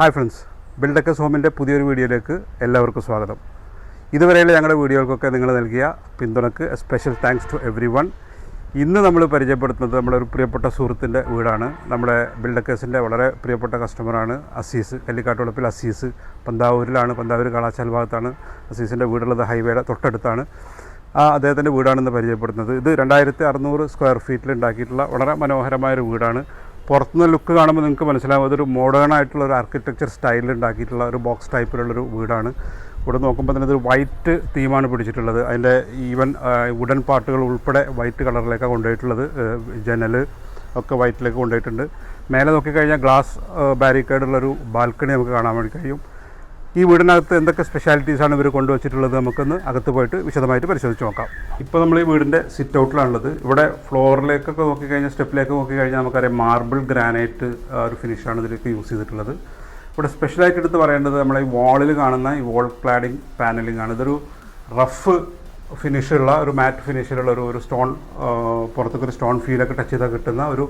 Hi friends ബിൽഡക്കസ് ഹോമിന്റെ പുതിയൊരു വീഡിയോയിലേക്ക് എല്ലാവർക്കും സ്വാഗതം. ഇതുവരെയുള്ള ഞങ്ങളുടെ വീഡിയോകൾക്കൊക്കെ നിങ്ങൾ നൽകിയ പിന്തുണക്ക് special thanks to everyone ഇന്ന് നമ്മൾ പരിചയപ്പെടുത്തുന്നത് നമ്മുടെ ഒരു പ്രിയപ്പെട്ട സുഹൃത്തിന്റെ വീടാണ്. നമ്മുടെ ബിൽഡക്കേഴ്സിന്റെ വളരെ പ്രിയപ്പെട്ട കസ്റ്റമറാണ് അസീസ് കല്ലിക്കാട്ടുളപ്പിൽ അസീസ് പന്താവൂരിലാണ് പന്താവൂർ കാളാച്ചാൽ ഭാഗത്താണ് അസീസിന്റെ വീടുള്ളത് ഹൈവേയുടെ തൊട്ടടുത്താണ്. ആ അദ്ദേഹത്തിന്റെ വീടാണെന്ന് പരിചയപ്പെടുത്തുന്നത്. ഇത് രണ്ടായിരത്തി അറുന്നൂറ് സ്ക്വയർ ഫീറ്റിൽ ഉണ്ടാക്കിയിട്ടുള്ള വളരെ മനോഹരമായൊരു വീടാണ്. പുറത്തുനിന്ന് ലുക്ക് കാണുമ്പോൾ നിങ്ങൾക്ക് മനസ്സിലാവും. അതൊരു മോഡേൺ ആയിട്ടുള്ള ഒരു ആർക്കിടെക്ചർ സ്റ്റൈലിൽ ഉണ്ടാക്കിയിട്ടുള്ള ഒരു ബോക്സ് ടൈപ്പിലുള്ളൊരു വീടാണ്. ഇവിടെ നോക്കുമ്പോൾ തന്നെ ഇതൊരു വൈറ്റ് തീമാണ് പിടിച്ചിട്ടുള്ളത്. അതിന്റെ ഈവൻ വുഡൻ പാർട്ടുകൾ ഉൾപ്പെടെ വൈറ്റ് കളറിലേക്കാണ് കൊണ്ടുപോയിട്ടുള്ളത്. ജനൽ ഒക്കെ വൈറ്റിലേക്ക് കൊണ്ടുപോയിട്ടുണ്ട്. മേലെ നോക്കിക്കഴിഞ്ഞാൽ ഗ്ലാസ് ബാരിക്കേഡുള്ളൊരു ബാൽക്കണി നമുക്ക് കാണാൻ വേണ്ടി കഴിയും. ഈ വീടിനകത്ത് എന്തൊക്കെ സ്പെഷ്യാലിറ്റീസാണ് ഇവർ കൊണ്ടുവച്ചിട്ടുള്ളത് നമുക്കൊന്ന് അകത്ത് പോയിട്ട് വിശദമായിട്ട് പരിശോധിച്ച് നോക്കാം. ഇപ്പോൾ നമ്മൾ ഈ വീടിന്റെ സിറ്റ് ഔട്ടിലാണുള്ളത് ഇവിടെ ഫ്ലോറിലേക്കൊക്കെ നോക്കിക്കഴിഞ്ഞാൽ സ്റ്റെപ്പിലേക്ക് നോക്കിക്കഴിഞ്ഞാൽ നമുക്കറിയാം മാർബിൾ ഗ്രാനൈറ്റ് ഒരു ഫിനിഷാണ് ഇതിലേക്ക് യൂസ് ചെയ്തിട്ടുള്ളത്. ഇവിടെ സ്പെഷ്യലായിട്ട് എടുത്ത് പറയേണ്ടത് നമ്മളെ ഈ വാളിൽ കാണുന്ന ഈ വോൾ ക്ലാഡിംഗ് പാനലിംഗ് ആണ്. ഇതൊരു റഫ് ഫിനിഷുള്ള ഒരു മാറ്റ് ഫിനിഷിലുള്ള ഒരു ഒരു സ്റ്റോൺ പുറത്തൊക്കെ ഒരു സ്റ്റോൺ ഫീലൊക്കെ ടച്ച് ചെയ്താൽ കിട്ടുന്ന ഒരു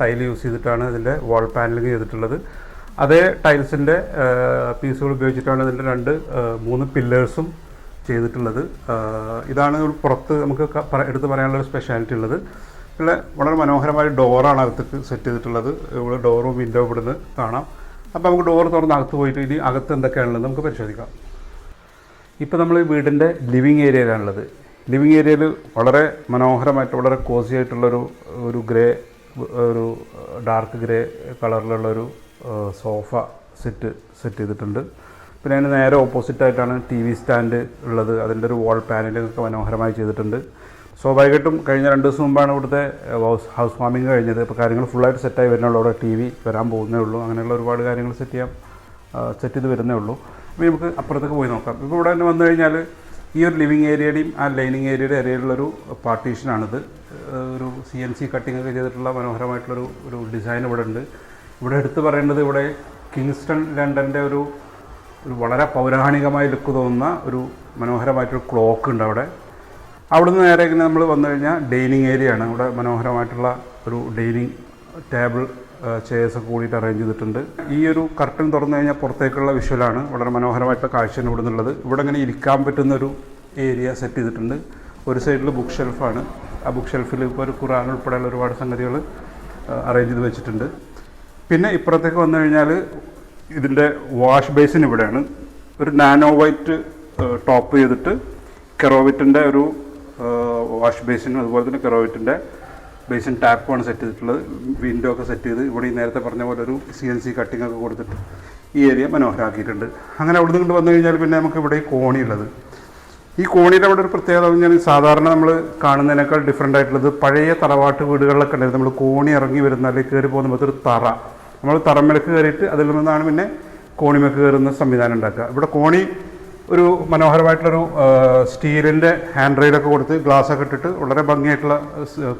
ടൈൽ യൂസ് ചെയ്തിട്ടാണ് ഇതിന്റെ വാൾ പാനലിംഗ് ചെയ്തിട്ടുള്ളത്. അതേ ടൈൽസിന്റെ പീസുകൾ ഉപയോഗിച്ചിട്ടാണ് ഇതിന്റെ രണ്ട് മൂന്ന് പില്ലേഴ്സും ചെയ്തിട്ടുള്ളത്. ഇതാണ് പുറത്ത് നമുക്ക് എടുത്ത് പറയാനുള്ള ഒരു സ്പെഷ്യാലിറ്റി ഉള്ളത്. പിന്നെ വളരെ മനോഹരമായ ഡോറാണ് അകത്തേക്ക് സെറ്റ് ചെയ്തിട്ടുള്ളത്. ഇവിടെ ഡോറും വിൻഡോ ഇവിടുന്ന് കാണാം. അപ്പോൾ നമുക്ക് ഡോർ തുറന്ന് അകത്ത് പോയിട്ട് ഇനി അകത്ത് എന്തൊക്കെയാണുള്ളത് നമുക്ക് പരിശോധിക്കാം. ഇപ്പോൾ നമ്മൾ വീടിന്റെ ലിവിങ് ഏരിയയിലാണുള്ളത് ലിവിങ് ഏരിയയിൽ വളരെ മനോഹരമായിട്ട് വളരെ കോസി ആയിട്ടുള്ളൊരു ഒരു ഗ്രേ ഒരു ഡാർക്ക് ഗ്രേ കളറിലുള്ളൊരു സോഫ സെറ്റ് സെറ്റ് ചെയ്തിട്ടുണ്ട്. പിന്നെ അതിന് നേരെ ഓപ്പോസിറ്റായിട്ടാണ് ടി വി സ്റ്റാൻഡ് ഉള്ളത്. അതിന്റെ ഒരു വാൾ പാനലൊക്കെ മനോഹരമായി ചെയ്തിട്ടുണ്ട്. സ്വാഭാവികമായിട്ടും കഴിഞ്ഞ രണ്ട് ദിവസം മുമ്പാണ് ഇവിടുത്തെ ഹൗസ് ഹൗസ് വാമിങ് കഴിഞ്ഞത്. ഇപ്പോൾ കാര്യങ്ങൾ ഫുള്ളായിട്ട് സെറ്റായി വരുന്നുള്ളൂ. അവിടെ ടി വി വരാൻ പോകുന്നേ ഉള്ളൂ. അങ്ങനെയുള്ള ഒരുപാട് കാര്യങ്ങൾ സെറ്റ് ചെയ്യാം സെറ്റ് ചെയ്ത് വരുന്നേ ഉള്ളൂ. അപ്പോൾ നമുക്ക് അപ്പുറത്തേക്ക് പോയി നോക്കാം. ഇപ്പോൾ ഇവിടെ തന്നെ വന്നു കഴിഞ്ഞാൽ ഈ ഒരു ലിവിങ് ഏരിയയുടെയും ആ ലൈനിങ് ഏരിയയുടെ ഇടയിലുള്ളൊരു പാർട്ടീഷനാണിത് ഒരു സി എൻ സി കട്ടിംഗ് ഒക്കെ ചെയ്തിട്ടുള്ള മനോഹരമായിട്ടുള്ളൊരു ഒരു ഡിസൈൻ ഇവിടെ ഉണ്ട് ഇവിടെ എടുത്തു പറയേണ്ടത് ഇവിടെ കിങ്സ്റ്റൺ ലണ്ടന്റെ ഒരു ഒരു വളരെ പൗരാണികമായി ലുക്ക് തോന്നുന്ന ഒരു മനോഹരമായിട്ടൊരു ക്ലോക്ക് ഉണ്ട് അവിടെ. അവിടുന്ന് നേരെ ഇങ്ങനെ നമ്മൾ വന്നു കഴിഞ്ഞാൽ ഡൈനിങ് ഏരിയ ആണ് ഇവിടെ മനോഹരമായിട്ടുള്ള ഒരു ഡൈനിങ് ടേബിൾ ചെയർസ് ഒക്കെ കൂടിയിട്ട് അറേഞ്ച് ചെയ്തിട്ടുണ്ട്. ഈ ഒരു കർട്ടൻ തുറന്നു കഴിഞ്ഞാൽ പുറത്തേക്കുള്ള വിഷ്വലാണ്. വളരെ മനോഹരമായിട്ടുള്ള കാഴ്ചയാണ് ഇവിടെ നിന്നുള്ളത്. ഇവിടെ ഇങ്ങനെ ഇരിക്കാൻ പറ്റുന്ന ഒരു ഏരിയ സെറ്റ് ചെയ്തിട്ടുണ്ട്. ഒരു സൈഡിൽ ബുക്ക് ഷെൽഫാണ്. ആ ബുക്ക് ഷെൽഫിൽ ഇപ്പോൾ ഒരു ഖുറാൻ ഉൾപ്പെടെയുള്ള ഒരുപാട് സംഗതികൾ അറേഞ്ച് ചെയ്ത് വെച്ചിട്ടുണ്ട്. പിന്നെ ഇപ്പുറത്തേക്ക് വന്നു കഴിഞ്ഞാൽ ഇതിന്റെ വാഷ് ബേസിൻ ഇവിടെയാണ്. ഒരു നാനോ വൈറ്റ് ടോപ്പ് ചെയ്തിട്ട് കെറോവിറ്റിന്റെ ഒരു വാഷ് ബേസിനും അതുപോലെ തന്നെ കെറോവിറ്റിന്റെ ബേസിൻ ടാപ്പുമാണ് സെറ്റ് ചെയ്തിട്ടുള്ളത്. വിൻഡോ ഒക്കെ സെറ്റ് ചെയ്ത് ഇവിടെ ഈ നേരത്തെ പറഞ്ഞ പോലെ ഒരു സി എൻ സി കട്ടിംഗ് ഒക്കെ കൊടുത്തിട്ട് ഈ ഏരിയ മനോഹരമാക്കിയിട്ടുണ്ട് അങ്ങനെ അവിടെ നിന്ന് വന്നു കഴിഞ്ഞാൽ പിന്നെ നമുക്ക് ഇവിടെ ഈ കോണിയുള്ളത് ഈ കോണിയുടെ അവിടെ ഒരു പ്രത്യേകത പറഞ്ഞാൽ സാധാരണ നമ്മൾ കാണുന്നതിനേക്കാൾ ഡിഫറെന്റ് ആയിട്ടുള്ളത് പഴയ തറവാട്ട് വീടുകളിലൊക്കെ ഉണ്ടായിരുന്നു. നമ്മൾ കോണി ഇറങ്ങി വരുന്ന അല്ലെങ്കിൽ കയറി പോകുന്ന ഒരു തറ. നമ്മൾ തറമ്മലക്ക് കയറിയിട്ട് അതിൽ നിന്നാണ് പിന്നെ കോണിമേക്ക് കയറുന്ന സംവിധാനം ഉണ്ടാക്കുക. ഇവിടെ കോണി ഒരു മനോഹരമായിട്ടുള്ളൊരു സ്റ്റീലിന്റെ ഹാൻഡ് റെയിലൊക്കെ കൊടുത്ത് ഗ്ലാസ് ഒക്കെ ഇട്ടിട്ട് വളരെ ഭംഗിയായിട്ടുള്ള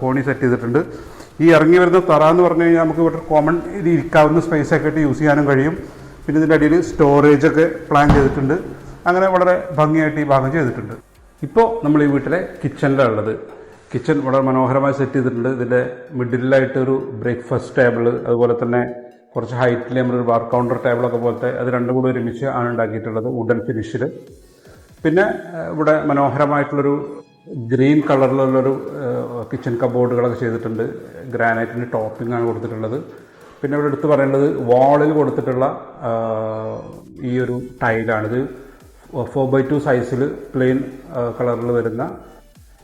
കോണി സെറ്റ് ചെയ്തിട്ടുണ്ട്. ഈ ഇറങ്ങി വരുന്ന തറ എന്ന് പറഞ്ഞു കഴിഞ്ഞാൽ നമുക്ക് ഇവിടെ കോമൺ ഇത് ഇരിക്കാവുന്ന സ്പേസ് ഒക്കെ ആയിട്ട് യൂസ് ചെയ്യാനും കഴിയും. പിന്നെ ഇതിന്റെ അടിയിൽ സ്റ്റോറേജൊക്കെ പ്ലാൻ ചെയ്തിട്ടുണ്ട്. അങ്ങനെ വളരെ ഭംഗിയായിട്ട് ഈ ഭാഗം ചെയ്തിട്ടുണ്ട്. ഇപ്പോൾ നമ്മൾ ഈ വീട്ടിലെ കിച്ചണിലാണ് ഉള്ളത്. കിച്ചൺ വളരെ മനോഹരമായി സെറ്റ് ചെയ്തിട്ടുണ്ട്. ഇതിന്റെ മിഡിലായിട്ട് ഒരു ബ്രേക്ക്ഫാസ്റ്റ് ടേബിൾ അതുപോലെ തന്നെ കുറച്ച് ഹൈറ്റിൽ നമ്മളൊരു ബാർ കൗണ്ടർ ടേബിളൊക്കെ പോലത്തെ അത് രണ്ടും കൂടി ഒരുമിച്ച് ആണ് ഉണ്ടാക്കിയിട്ടുള്ളത് വുഡൻ ഫിനിഷിൽ പിന്നെ ഇവിടെ മനോഹരമായിട്ടുള്ളൊരു ഗ്രീൻ കളറിലുള്ളൊരു കിച്ചൺ കബോർഡുകളൊക്കെ ചെയ്തിട്ടുണ്ട്. ഗ്രാനൈറ്റിന്റെ ടോപ്പിംഗ് ആണ് കൊടുത്തിട്ടുള്ളത്. പിന്നെ ഇവിടെ എടുത്ത് പറയുന്നത് വാളിൽ കൊടുത്തിട്ടുള്ള ഈ ഒരു ടൈലാണിത് ഫോർ ബൈ ടു സൈസിൽ പ്ലെയിൻ കളറിൽ വരുന്ന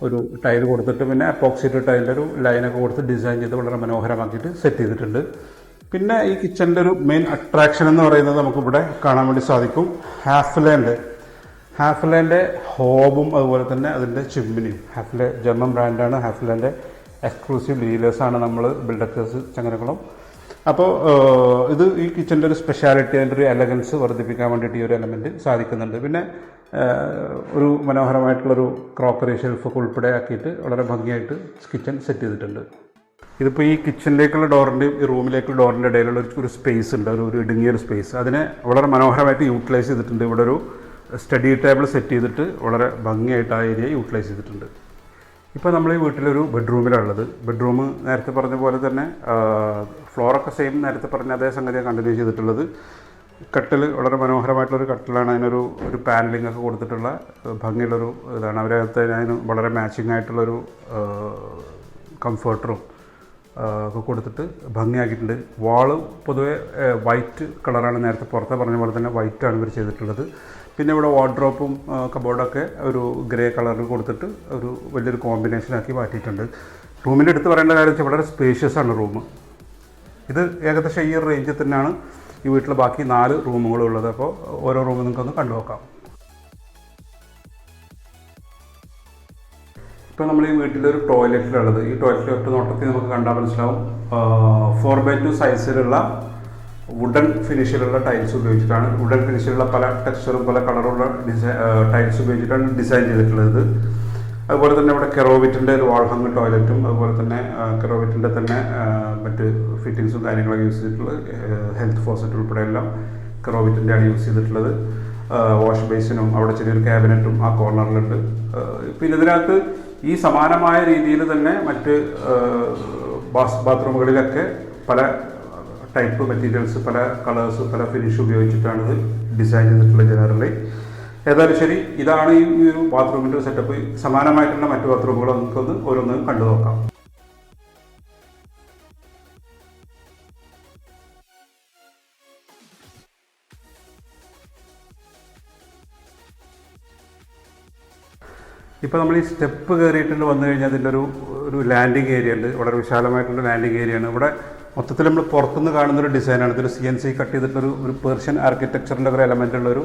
ഒരു ടൈൽ കൊടുത്തിട്ട് പിന്നെ അപ്പോക്സിറ്റ് ടൈലിന്റെ ഒരു ലൈനൊക്കെ കൊടുത്ത് ഡിസൈൻ ചെയ്ത് വളരെ മനോഹരമാക്കിയിട്ട് സെറ്റ് ചെയ്തിട്ടുണ്ട്. പിന്നെ ഈ കിച്ചണിന്റെ ഒരു മെയിൻ അട്രാക്ഷൻ എന്ന് പറയുന്നത് നമുക്കിവിടെ കാണാൻ വേണ്ടി സാധിക്കും. ഹാഫ്ലേന്റെ ഹാഫ്ലേന്റെ ഹോബും അതുപോലെ തന്നെ അതിന്റെ ചിമ്മിനിയും ഹാഫ്ലെ ജർമ്മൻ ബ്രാൻഡാണ് ഹാഫ്ലേന്റെ എക്സ്ക്ലൂസീവ് ഡീലേഴ്സാണ് നമ്മൾ ബിൽഡക്കേഴ്സ് ചങ്ങനകളും അപ്പോൾ ഇത് ഈ കിച്ചന്റെ ഒരു സ്പെഷ്യാലിറ്റി അതിന്റെ ഒരു എലഗൻസ് വർദ്ധിപ്പിക്കാൻ വേണ്ടിയിട്ട് ഈ ഒരു എലമെന്റ് സാധിക്കുന്നുണ്ട്. പിന്നെ ഒരു മനോഹരമായിട്ടുള്ളൊരു ക്രോക്കറി ഷെൽഫൊക്കെ ഉൾപ്പെടെ ആക്കിയിട്ട് വളരെ ഭംഗിയായിട്ട് കിച്ചൺ സെറ്റ് ചെയ്തിട്ടുണ്ട്. ഇതിപ്പോൾ ഈ കിച്ചണിലേക്കുള്ള ഡോറിന്റെയും ഈ റൂമിലേക്കുള്ള ഡോറിന്റെ ഇടയിലുള്ള ഒരു- സ്പേസ് ഉണ്ട്. ഒരു ഒരു ഇടുങ്ങിയ ഒരു സ്പേസ് അതിനെ വളരെ മനോഹരമായിട്ട് യൂട്ടിലൈസ് ചെയ്തിട്ടുണ്ട്. ഇവിടെ ഒരു സ്റ്റഡി ടേബിൾ സെറ്റ് ചെയ്തിട്ട് വളരെ ഭംഗിയായിട്ട് ആ ഏരിയ യൂട്ടിലൈസ് ചെയ്തിട്ടുണ്ട്. ഇപ്പോൾ നമ്മൾ ഈ വീട്ടിലൊരു ബെഡ്റൂമിലുള്ളത് ബെഡ്റൂം നേരത്തെ പറഞ്ഞ പോലെ തന്നെ ഫ്ലോറൊക്കെ സെയിം നേരത്തെ പറഞ്ഞ അതേ സംഗതിയാണ് കണ്ടിന്യൂ ചെയ്തിട്ടുള്ളത്. കട്ടിൽ വളരെ മനോഹരമായിട്ടുള്ളൊരു കട്ടിലാണ് അതിനൊരു ഒരു പാനലിംഗ് ഒക്കെ കൊടുത്തിട്ടുള്ള ഭംഗിയുള്ളൊരു ഇതാണ്. അവരകത്ത് അതിന് വളരെ മാച്ചിങ് ആയിട്ടുള്ളൊരു കംഫർട്ടറും ഒക്കെ കൊടുത്തിട്ട് ഭംഗിയാക്കിയിട്ടുണ്ട്. വാൾ പൊതുവെ വൈറ്റ് കളറാണ് നേരത്തെ പുറത്തെ പറഞ്ഞ പോലെ തന്നെ വൈറ്റാണ് ഇവർ ചെയ്തിട്ടുള്ളത്. പിന്നെ ഇവിടെ വാർഡ്രോപ്പും കബോർഡൊക്കെ ഒരു ഗ്രേ കളറിൽ കൊടുത്തിട്ട് ഒരു വലിയൊരു കോമ്പിനേഷനാക്കി മാറ്റിയിട്ടുണ്ട്. റൂമിന്റെ അടുത്ത് പറയേണ്ട കാര്യം വെച്ചാൽ വളരെ സ്പേഷ്യസ് ആണ് റൂം ഇത് ഏകദേശം ഈ റേഞ്ചിൽ തന്നെയാണ് ഈ വീട്ടിൽ ബാക്കി നാല് റൂമുകളും ഉള്ളത് അപ്പോൾ ഓരോ റൂമും നിങ്ങൾക്കൊന്ന് കണ്ടു ഇപ്പോൾ നമ്മൾ ഈ വീട്ടിലൊരു ടോയ്ലറ്റിലുള്ളത് ഈ ടോയ്ലറ്റ് ഒറ്റ നോട്ടത്തിൽ നമുക്ക് കണ്ടാൽ മനസ്സിലാവും. ഫോർ ബൈ ടു സൈസിലുള്ള വുഡൻ ഫിനിഷിലുള്ള ടൈൽസ് ഉപയോഗിച്ചിട്ടാണ്. വുഡൻ ഫിനിഷിലുള്ള പല ടെക്സ്ചറും പല കളറുള്ള ഡിസൈ ടൈൽസ് ഉപയോഗിച്ചിട്ടാണ് ഡിസൈൻ ചെയ്തിട്ടുള്ളത്. അതുപോലെ തന്നെ ഇവിടെ കെറോവിറ്റിന്റെ ഒരു വാൾ ഹങ് ടോയ്ലറ്റും അതുപോലെ തന്നെ കെറോവിറ്റിന്റെ തന്നെ മറ്റ് ഫിറ്റിങ്സും കാര്യങ്ങളൊക്കെ യൂസ് ചെയ്തിട്ടുള്ളത് ഹെൽത്ത് ഫോസറ്റ് കെറോവിറ്റിന്റെ ആണ് യൂസ് ചെയ്തിട്ടുള്ളത്. വാഷ് ബേസിനും അവിടെ ചെറിയൊരു ക്യാബിനറ്റും ആ കോർണറിലുണ്ട് പിന്നെ ഇതിനകത്ത് ഈ സമാനമായ രീതിയിൽ തന്നെ മറ്റ് ബാസ് ബാത്റൂമുകളിലൊക്കെ പല ടൈപ്പ് മെറ്റീരിയൽസ് പല കളേഴ്സ് പല ഫിനിഷ് ഉപയോഗിച്ചിട്ടാണ് ഇത് ഡിസൈൻ ചെയ്തിട്ടുള്ളത് ജനറലി. ഏതായാലും ശരി ഇതാണ് ഈ ഈ ഒരു ബാത്റൂമിന്റെ സെറ്റപ്പ് സമാനമായിട്ടുള്ള മറ്റു ബാത്റൂമുകൾ നമുക്കൊന്ന് ഓരോന്നും കണ്ടു നോക്കാം ഇപ്പോൾ നമ്മൾ ഈ സ്റ്റെപ്പ് കയറിയിട്ടുണ്ട് വന്നു കഴിഞ്ഞാൽ അതിന്റെ ഒരു ഒരു ലാൻഡിങ് ഏരിയ ഉണ്ട്. വളരെ വിശാലമായിട്ടുള്ള ലാൻഡിങ് ഏരിയയാണ് ഇവിടെ മൊത്തത്തിൽ നമ്മൾ പുറത്തുനിന്ന് കാണുന്ന ഒരു ഡിസൈനാണ് ഇതൊരു സി എൻ സി കട്ട് ചെയ്തിട്ടൊരു ഒരു പേർഷ്യൻ ആർക്കിടെക്ചറിന്റെ ഒരു എലമെന്റ് ഉള്ള ഒരു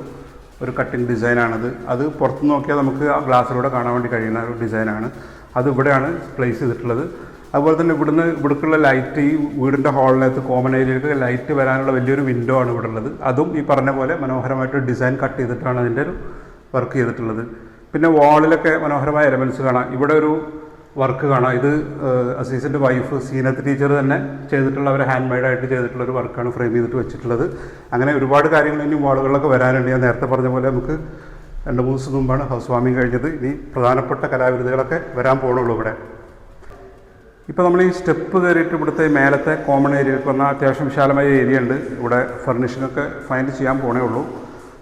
ഒരു കട്ടിങ് ഡിസൈനാണത് അത് പുറത്ത് നോക്കിയാൽ നമുക്ക് ആ ഗ്ലാസ്സിലൂടെ കാണാൻ വേണ്ടി കഴിയുന്ന ഒരു ഡിസൈനാണ് അത് ഇവിടെയാണ് പ്ലേസ് ചെയ്തിട്ടുള്ളത്. അതുപോലെ തന്നെ ഇവിടുന്ന് ഇവിടേക്കുള്ള ലൈറ്റ് ഈ വീടിന്റെ ഹാളിനകത്ത് കോമൺ ഏരിയയിലേക്ക് ലൈറ്റ് വരാനുള്ള വലിയൊരു വിൻഡോ ആണ് ഇവിടെ ഉള്ളത് അതും ഈ പറഞ്ഞ പോലെ മനോഹരമായിട്ട് ഡിസൈൻ കട്ട് ചെയ്തിട്ടാണ് അതിന്റെ ഒരു വർക്ക് ചെയ്തിട്ടുള്ളത്. പിന്നെ വാളിലൊക്കെ മനോഹരമായ എലമെന്റ്സ് കാണാം. ഇവിടെ ഒരു വർക്ക് കാണാം. ഇത് അസീസിന്റെ വൈഫ് സീനത്ത് ടീച്ചർ തന്നെ ചെയ്തിട്ടുള്ള അവർ ഹാൻഡ് മെയ്ഡായിട്ട് ചെയ്തിട്ടുള്ള ഒരു വർക്കാണ് ഫ്രെയിം ചെയ്തിട്ട് വെച്ചിട്ടുള്ളത്. അങ്ങനെ ഒരുപാട് കാര്യങ്ങൾ ഇനി വാളുകളിലൊക്കെ വരാനുണ്ട്. ഞാൻ നേരത്തെ പറഞ്ഞ പോലെ നമുക്ക് രണ്ട് മൂന്ന് ദിവസം മുമ്പാണ് ഹൗസ് വാമിങ് കഴിഞ്ഞത്. ഇനി പ്രധാനപ്പെട്ട കലാവിരുദ്ധകളൊക്കെ വരാൻ പോകണുള്ളൂ ഇവിടെ. ഇപ്പോൾ നമ്മൾ ഈ സ്റ്റെപ്പ് കയറിയിട്ട് ഇവിടുത്തെ മേലത്തെ കോമൺ ഏരിയയിൽ വന്ന അത്യാവശ്യം വിശാലമായ ഏരിയ ഉണ്ട്. ഇവിടെ ഫർണിഷിങ്ങൊക്കെ ഫൈൻഡ് ചെയ്യാൻ പോണേ ഉള്ളൂ.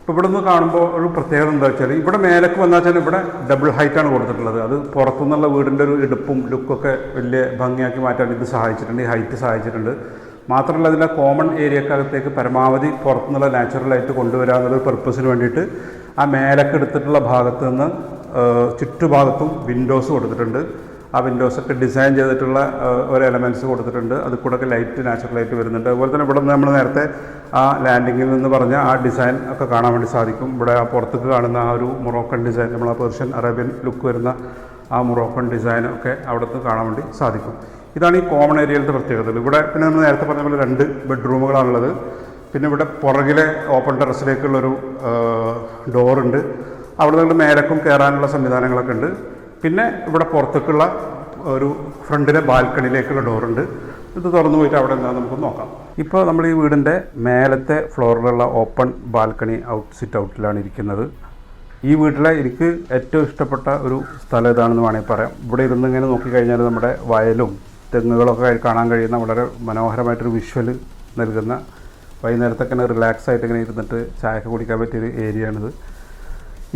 ഇപ്പോൾ ഇവിടെ നിന്ന് കാണുമ്പോൾ ഒരു പ്രത്യേകത എന്താ വെച്ചാൽ ഇവിടെ മേലേക്ക് വന്നാൽ വെച്ചാൽ ഇവിടെ ഡബിൾ ഹൈറ്റാണ് കൊടുത്തിട്ടുള്ളത്. അത് പുറത്തുനിന്നുള്ള വീടിന്റെ ഒരു എടുപ്പും ലുക്കൊക്കെ വലിയ ഭംഗിയാക്കി മാറ്റാൻ ഇത് സഹായിച്ചിട്ടുണ്ട്. ഈ ഹൈറ്റ് സഹായിച്ചിട്ടുണ്ട്. മാത്രമല്ല അതിന്റെ കോമൺ ഏരിയക്കകത്തേക്ക് പരമാവധി പുറത്തുനിന്നുള്ള നാച്ചുറൽ ലൈറ്റ് കൊണ്ടുവരിക എന്നുള്ള പർപ്പസിന് വേണ്ടിയിട്ട് ആ മേലൊക്കെ എടുത്തിട്ടുള്ള ഭാഗത്ത് നിന്ന് ചുറ്റുഭാഗത്തും വിൻഡോസ് കൊടുത്തിട്ടുണ്ട്. ആ വിൻഡോസൊക്കെ ഡിസൈൻ ചെയ്തിട്ടുള്ള ഒരു എലമെന്റ്സ് കൊടുത്തിട്ടുണ്ട്. അത് കൂടെ ലൈറ്റ് നാച്ചുറൽ ലൈറ്റ് വരുന്നുണ്ട്. അതുപോലെ തന്നെ ഇവിടെ നമ്മൾ നേരത്തെ ആ ലാൻഡിങ്ങിൽ നിന്ന് പറഞ്ഞ ആ ഡിസൈൻ ഒക്കെ കാണാൻ വേണ്ടി സാധിക്കും. ഇവിടെ ആ പുറത്തേക്ക് കാണുന്ന ആ ഒരു മൊറോക്കൻ ഡിസൈൻ നമ്മൾ ആ പേർഷ്യൻ അറേബ്യൻ ലുക്ക് വരുന്ന ആ മൊറോക്കൻ ഡിസൈൻ ഒക്കെ അവിടുത്തെ കാണാൻ വേണ്ടി സാധിക്കും. ഇതാണ് ഈ കോമൺ ഏരിയയിലത്തെ പ്രത്യേകതകൾ. ഇവിടെ പിന്നെ നമ്മൾ നേരത്തെ പറഞ്ഞ പോലെ രണ്ട് ബെഡ്റൂമുകളാണുള്ളത് പിന്നെ ഇവിടെ പുറകിലെ ഓപ്പൺ ടെറസിലേക്കുള്ളൊരു ഡോറുണ്ട് അവിടെ നിന്ന് മേലക്കും കയറാനുള്ള സംവിധാനങ്ങളൊക്കെ ഉണ്ട്. പിന്നെ ഇവിടെ പുറത്തേക്കുള്ള ഒരു ഫ്രണ്ടിലെ ബാൽക്കണിയിലേക്കുള്ള ഡോറുണ്ട്. ഇത് തുറന്നു പോയിട്ട് അവിടെ എന്താ നമുക്ക് നോക്കാം. ഇപ്പോൾ നമ്മൾ ഈ വീടിന്റെ മേലത്തെ ഫ്ലോറിലുള്ള ഓപ്പൺ ബാൽക്കണി ഔട്ട് സിറ്റ് ഔട്ടിലാണ് ഇരിക്കുന്നത്. ഈ വീട്ടിലെ എനിക്ക് ഏറ്റവും ഇഷ്ടപ്പെട്ട ഒരു സ്ഥലം ഇതാണെന്ന് വേണമെങ്കിൽ പറയാം. ഇവിടെ ഇരുന്ന് ഇങ്ങനെ നോക്കിക്കഴിഞ്ഞാൽ നമ്മുടെ വയലും തെങ്ങുകളൊക്കെ കാണാൻ കഴിയുന്ന വളരെ മനോഹരമായിട്ടൊരു വിഷ്വൽ നൽകുന്ന വൈകുന്നേരത്തൊക്കെ റിലാക്സ് ആയിട്ട് ഇങ്ങനെ ഇരുന്നിട്ട് ചായ ഒക്കെ കുടിക്കാൻ പറ്റിയൊരു ഏരിയയാണിത്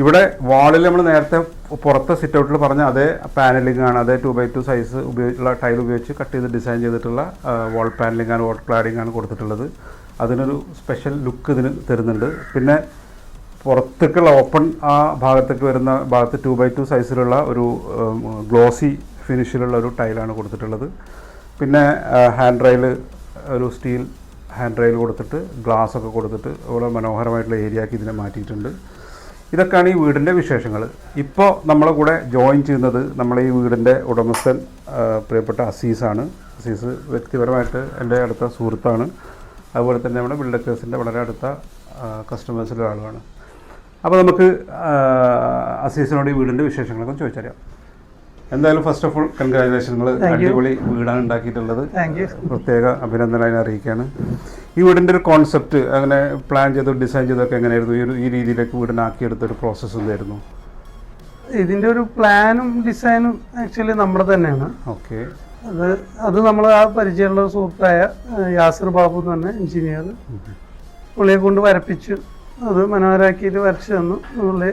ഇവിടെ വാളിൽ നമ്മൾ നേരത്തെ പുറത്തെ സിറ്റ് ഔട്ടിൽ പറഞ്ഞ അതേ പാനലിംഗ് ആണ് അതേ ടു ബൈ ടു സൈസ് ഉപയോഗിച്ചുള്ള ടൈൽ ഉപയോഗിച്ച് കട്ട് ചെയ്ത് ഡിസൈൻ ചെയ്തിട്ടുള്ള വാൾ പാനലിംഗ് ആണ് വാൾ ക്ലാഡിംഗ് ആണ് കൊടുത്തിട്ടുള്ളത്. അതിനൊരു സ്പെഷ്യൽ ലുക്ക് ഇതിന് തരുന്നുണ്ട്. പിന്നെ പുറത്തേക്കുള്ള ഓപ്പൺ ആ ഭാഗത്തേക്ക് വരുന്ന ഭാഗത്ത് ടു ബൈ ടു സൈസിലുള്ള ഒരു ഗ്ലോസി ഫിനിഷിലുള്ള ഒരു ടൈലാണ് കൊടുത്തിട്ടുള്ളത്. പിന്നെ ഹാൻഡ് റെയിൽ ഒരു സ്റ്റീൽ ഹാൻഡ് റെയിൽ കൊടുത്തിട്ട് ഗ്ലാസ് ഒക്കെ കൊടുത്തിട്ട് വളരെ മനോഹരമായിട്ടുള്ള ഏരിയ ആക്കി ഇതിനെ മാറ്റിയിട്ടുണ്ട്. ഇതൊക്കെയാണ് ഈ വീടിന്റെ വിശേഷങ്ങൾ. ഇപ്പോൾ നമ്മളെ കൂടെ ജോയിൻ ചെയ്യുന്നത് നമ്മളെ ഈ വീടിന്റെ ഉടമസ്ഥൻ പ്രിയപ്പെട്ട അസീസാണ്. അസീസ് വ്യക്തിപരമായിട്ട് എന്റെ അടുത്ത സുഹൃത്താണ്. അതുപോലെ തന്നെ നമ്മുടെ ബിൽഡക്കേഴ്സിന്റെ വളരെ അടുത്ത കസ്റ്റമേഴ്സിലെ ആളുമാണ്. അപ്പോൾ നമുക്ക് അസീസിനോട് ഈ വീടിന്റെ വിശേഷങ്ങളൊക്കെ ചോദിച്ചറിയാം. എന്തായാലും ഫസ്റ്റ് ഓഫ് ഓൾ കൺഗ്രാജുലേഷനുകൾ അടിപൊളി വീടാണ് ഉണ്ടാക്കിയിട്ടുള്ളത്. പ്രത്യേക അഭിനന്ദനം അതിനെ അറിയിക്കുകയാണ്. ഈ വീടിന്റെ ഒരു കോൺസെപ്റ്റ് അങ്ങനെ പ്ലാൻ ചെയ്ത് ഡിസൈൻ ചെയ്തൊക്കെ എങ്ങനെയായിരുന്നു? ഈ ഒരു ഈ രീതിയിലേക്ക് വീടിനാക്കിയെടുത്ത ഒരു പ്രോസസ്സ് എന്തായിരുന്നു? ഇതിന്റെ ഒരു പ്ലാനും ഡിസൈനും ആക്ച്വലി നമ്മുടെ തന്നെയാണ്. ഓക്കെ അത് അത് നമ്മൾ ആ പരിചയമുള്ള സുഹൃത്തായ യാസിർ ബാബു എന്ന് പറഞ്ഞ എഞ്ചിനീയർ പുള്ളിയെ കൊണ്ട് വരപ്പിച്ച്. അത് മനോഹരാക്കിയിട്ട് വരച്ചു തന്നു. പുള്ളി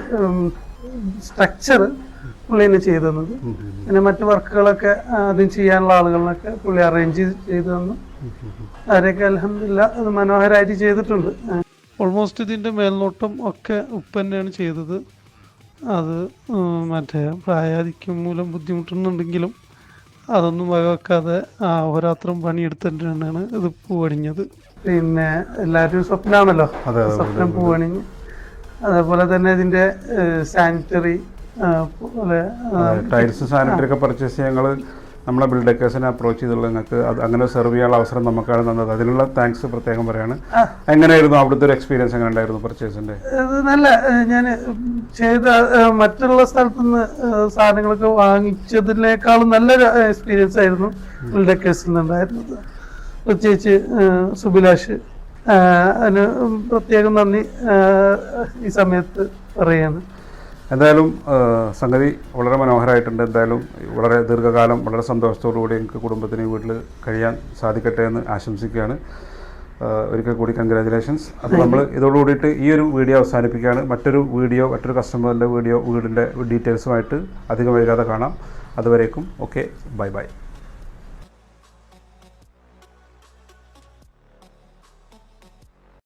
സ്ട്രക്ചർ പുള്ളി തന്നെ ചെയ്തു തന്നത്. പിന്നെ മറ്റു വർക്കുകളൊക്കെ ആദ്യം ചെയ്യാനുള്ള ആളുകളിലൊക്കെ പുള്ളി അറേഞ്ച് ചെയ്തു തന്നു. അവരൊക്കെ അലഹമില്ല അത് മനോഹരമായിട്ട് ചെയ്തിട്ടുണ്ട്. ഓൾമോസ്റ്റ് ഇതിന്റെ മേൽനോട്ടം ഒക്കെ ഉപ്പ് തന്നെയാണ് ചെയ്തത്. അത് മറ്റേ പ്രായാധിക്യം മൂലം ബുദ്ധിമുട്ടുന്നുണ്ടെങ്കിലും അതൊന്നും വകവെക്കാതെ അഹോരാത്രം പണിയെടുത്തിട്ട് തന്നെയാണ് ഇത് പൂവണിഞ്ഞത്. പിന്നെ എല്ലാവരും സ്വപ്നമാണല്ലോ സ്വപ്നം പൂവണിഞ്ഞ്. അതേപോലെ തന്നെ ഇതിന്റെ സാനിറ്ററി പോലെ ടൈൽസ് സാനിറ്ററി ഒക്കെ പർച്ചേസ് ചെയ്യാൻ ഞങ്ങൾ നമ്മളെ ബിൽഡേക്കേഴ്സിനെ അപ്രോച്ച് ചെയ്തുള്ള നിങ്ങൾക്ക് അത് അങ്ങനെ സെർവ് ചെയ്യാനുള്ള അവസരം നമുക്കാണ് തന്നത്. അതിനുള്ള താങ്ക്സ് പ്രത്യേകം പറയാണ്. എങ്ങനെയായിരുന്നു അവിടുത്തെ ഒരു എക്സ്പീരിയൻസ് എങ്ങനെ ഉണ്ടായിരുന്നു പർച്ചേസിന്റെ നല്ല ഞാൻ ചെയ്ത മറ്റുള്ള സ്ഥലത്തു നിന്ന് സാധനങ്ങളൊക്കെ വാങ്ങിച്ചതിനേക്കാളും നല്ലൊരു എക്സ്പീരിയൻസ് ആയിരുന്നു ബിൽഡക്കേഴ്സിൽ നിന്നുണ്ടായിരുന്നത്. പ്രത്യേകിച്ച് സുബിലാഷ് അതിന് പ്രത്യേകം നന്ദി ഈ സമയത്ത് പറയാണ്. എന്തായാലും സംഗതി വളരെ മനോഹരമായിട്ടുണ്ട് എന്തായാലും വളരെ ദീർഘകാലം വളരെ സന്തോഷത്തോടു കൂടി എനിക്ക് കുടുംബത്തിന് വീട്ടിൽ കഴിയാൻ സാധിക്കട്ടെ എന്ന് ആശംസിക്കുകയാണ്. ഒരിക്കൽ കൂടി കൺഗ്രാജുലേഷൻസ് അപ്പോൾ നമ്മൾ ഇതോടുകൂടിയിട്ട് ഈ ഒരു വീഡിയോ അവസാനിപ്പിക്കുകയാണ്. മറ്റൊരു വീഡിയോ മറ്റൊരു കസ്റ്റമറിന്റെ വീഡിയോ വീടിന്റെ ഡീറ്റെയിൽസുമായിട്ട് അധികം വൈകാതെ കാണാം. അതുവരേക്കും ഓക്കെ ബൈ ബൈ